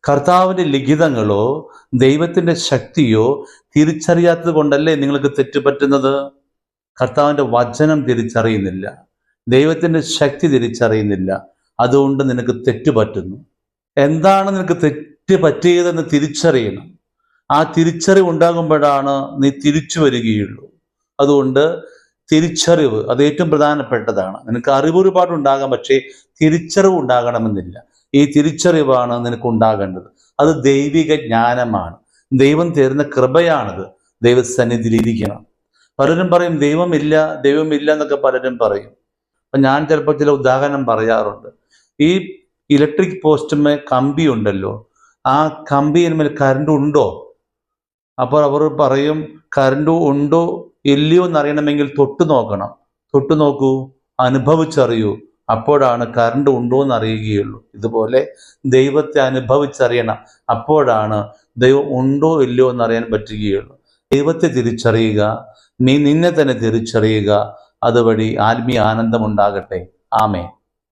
കർത്താവിന്റെ ലിഖിതങ്ങളോ ദൈവത്തിന്റെ ശക്തിയോ തിരിച്ചറിയാത്തത് കൊണ്ടല്ലേ നിങ്ങൾക്ക് തെറ്റുപറ്റുന്നത് കർത്താവിന്റെ വചനം തിരിച്ചറിയുന്നില്ല. ദൈവത്തിന്റെ ശക്തി തിരിച്ചറിയുന്നില്ല. അതുകൊണ്ട് നിനക്ക് തെറ്റുപറ്റുന്നു എന്താണ് നിനക്ക് തെറ്റ് പറ്റിയതെന്ന് തിരിച്ചറിയണം. ആ തിരിച്ചറിവ് ഉണ്ടാകുമ്പോഴാണ് നീ തിരിച്ചു വരികയുള്ളൂ. അതുകൊണ്ട് തിരിച്ചറിവ് അത് ഏറ്റവും പ്രധാനപ്പെട്ടതാണ്. നിനക്ക് അറിവ് ഒരുപാട് ഉണ്ടാകാം പക്ഷേ തിരിച്ചറിവ് ഉണ്ടാകണമെന്നില്ല. ഈ തിരിച്ചറിവാണ് നിനക്കുണ്ടാകേണ്ടത്. അത് ദൈവിക ജ്ഞാനമാണ്. ദൈവം തരുന്ന കൃപയാണത്. ദൈവസന്നിധിയിൽ ഇരിക്കണം. പലരും പറയും ദൈവമില്ല ദൈവമില്ല എന്നൊക്കെ പലരും പറയും. അപ്പം ഞാൻ ചിലപ്പോൾ ചില ഉദാഹരണം പറയാറുണ്ട്. ഈ ഇലക്ട്രിക് പോസ്റ്റുമേ കമ്പി ഉണ്ടല്ലോ ആ കമ്പിയിന്മേൽ കറണ്ട് ഉണ്ടോ? അപ്പോൾ അവർ പറയും കറണ്ട് ഉണ്ടോ ഇല്ലയോ എന്നറിയണമെങ്കിൽ തൊട്ട് നോക്കണം. തൊട്ട് നോക്കൂ അനുഭവിച്ചറിയൂ. അപ്പോഴാണ് കറണ്ട് ഉണ്ടോ എന്ന് അറിയുകയുള്ളൂ. ഇതുപോലെ ദൈവത്തെ അനുഭവിച്ചറിയണം. അപ്പോഴാണ് ദൈവം ഉണ്ടോ ഇല്ലയോ എന്ന് അറിയാൻ പറ്റുകയുള്ളൂ. ദൈവത്തെ തിരിച്ചറിയുക നീ നിന്നെ തന്നെ തിരിച്ചറിയുക. അതുവഴി ആത്മീയ ആനന്ദം ഉണ്ടാകട്ടെ. ആമേ